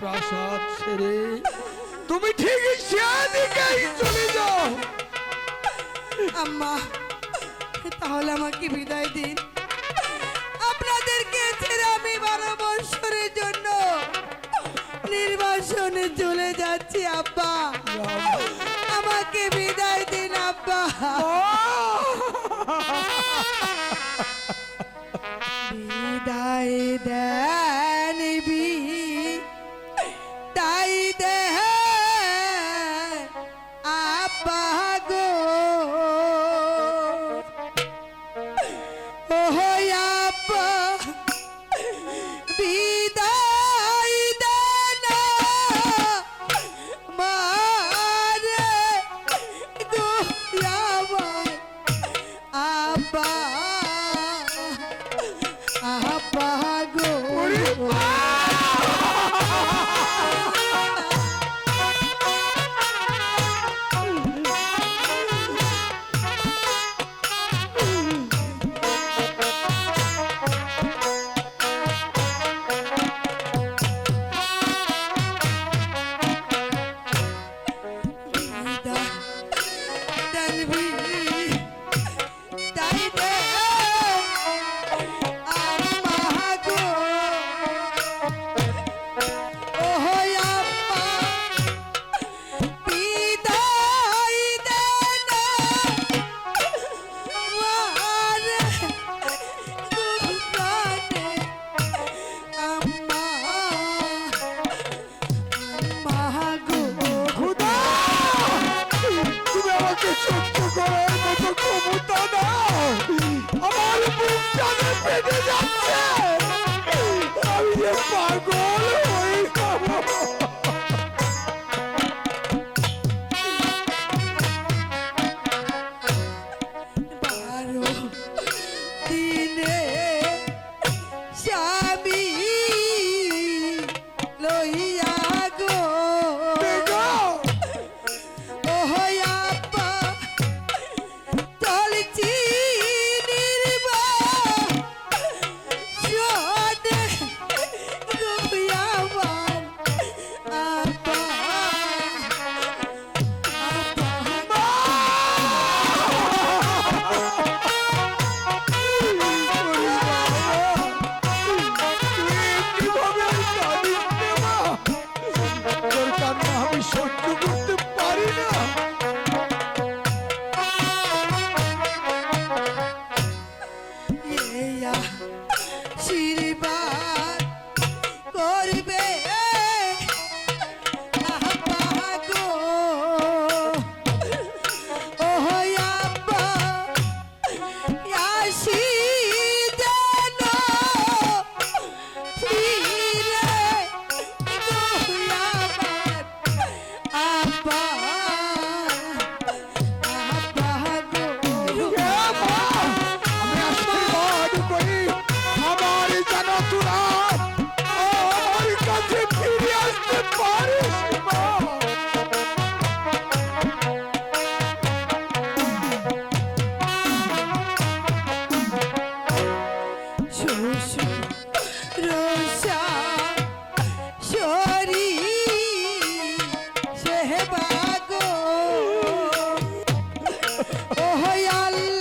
প্রাসাদ ছেড়ে তুমি ঠিক সেদিকেই চলে যাও। আম্মা তাহলে আমাকে বিদায় দিন। আপনাদেরকে ছেড়ে আমি বারো বৎসরের জন্য নির্বাসনে চলে যাচ্ছি আব্বা। আমাকে বিদায় দিন আব্বা। Oh, yeah.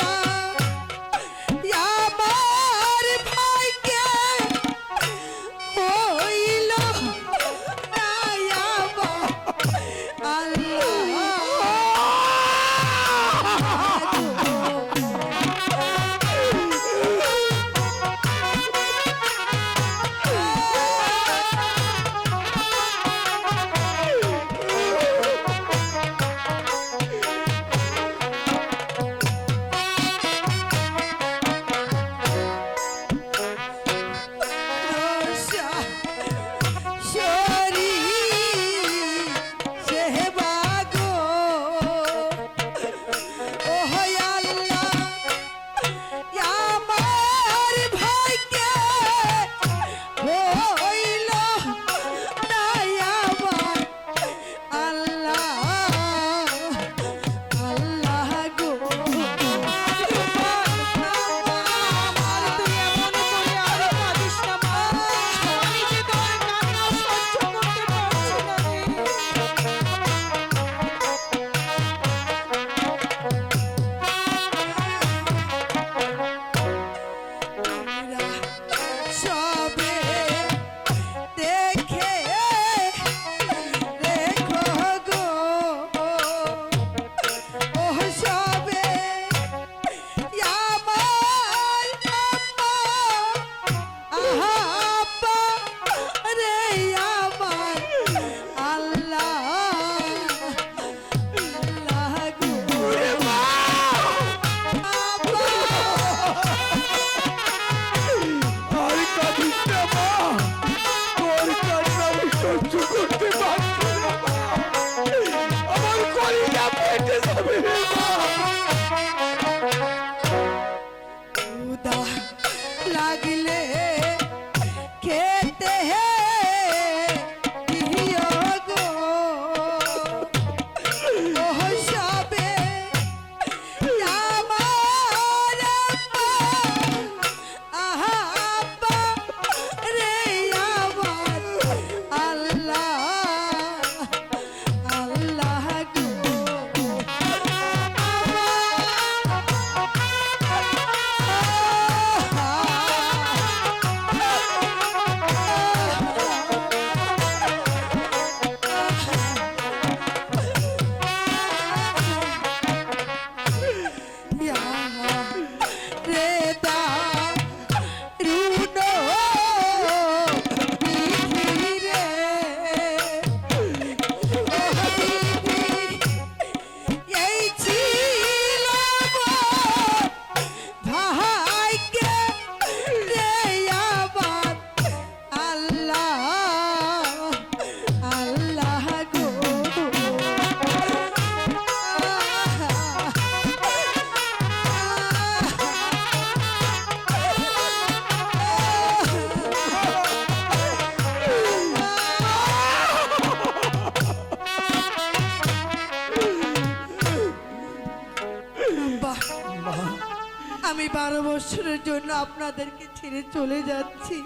বারো বছরের জন্য আপনাদেরকে ছেড়ে চলে যাচ্ছি।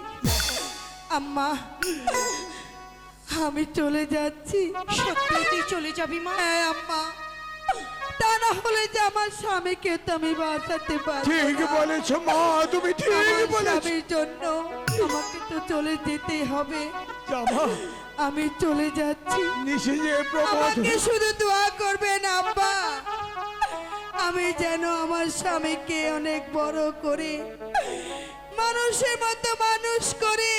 আম্মা আমি চলে যাচ্ছি। সত্যি তুই চলে যাবি মা? হ্যাঁ আম্মা। তা না হলে যে আমার স্বামীকে তো আমি বাঁচাতে পারি ঠিক বলেছ মা তুমি ঠিক বলেছ। স্বামীর জন্য আমাকে তো চলে যেতে হবে। আমি চলে যাচ্ছি। নিশে যে প্রবোধ আমাকে শুধু দোয়া করবেন আব্বা আমি যেন আমার স্বামীকে অনেক বড় করে মানুষের মতো মানুষ করে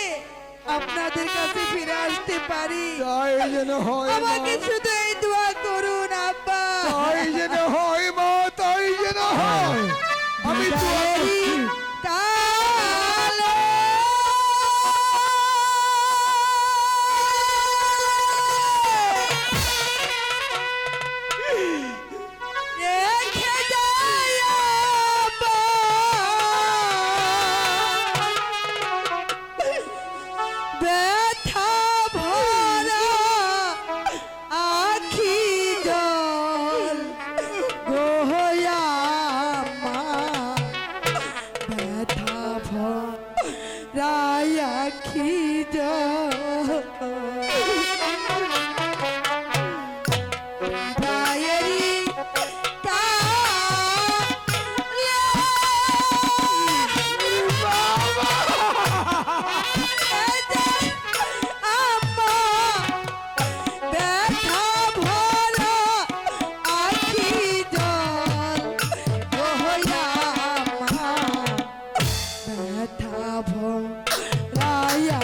আপনাদের কাছে ফিরে আসতে পারি। হয় আমাকে শুধু এই দোয়া করুন আব্বা। তাই যেন হয় মা তাই যেন হয়। રાખી જા कथा भो राया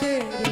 对。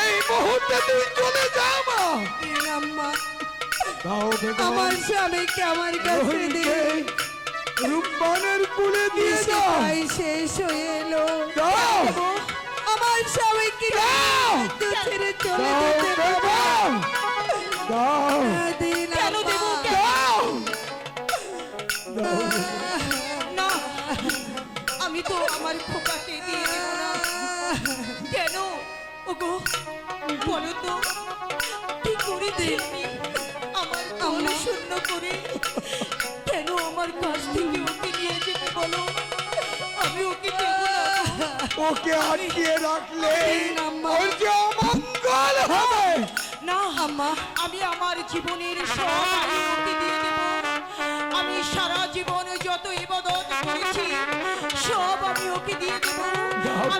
এই মুহূর্তে তুই চলে যা মা। আম্মা আমার স্বামীকে আমার কাছে দিয়ে রূপবানের কুলে দিয়ে শেষ হয়ে এলো। আমার স্বামীকে ছেড়ে চলে যেতে বেগম দিন কেন দেবো? দাও। না আমি তো আমার খোকাকে দিয়ে দেবো না। কেন? ওগো বলো তো কি আমার আমার করে। কেন আমার কাছ থেকে নিয়ে যেতে বলো? আমি ওকে ওকে আটকিয়ে রাখলে ওর যে অমঙ্গল না আম্মা আমি আমার জীবনের সব আমি সারা জীবন যত ইবাদত করেছি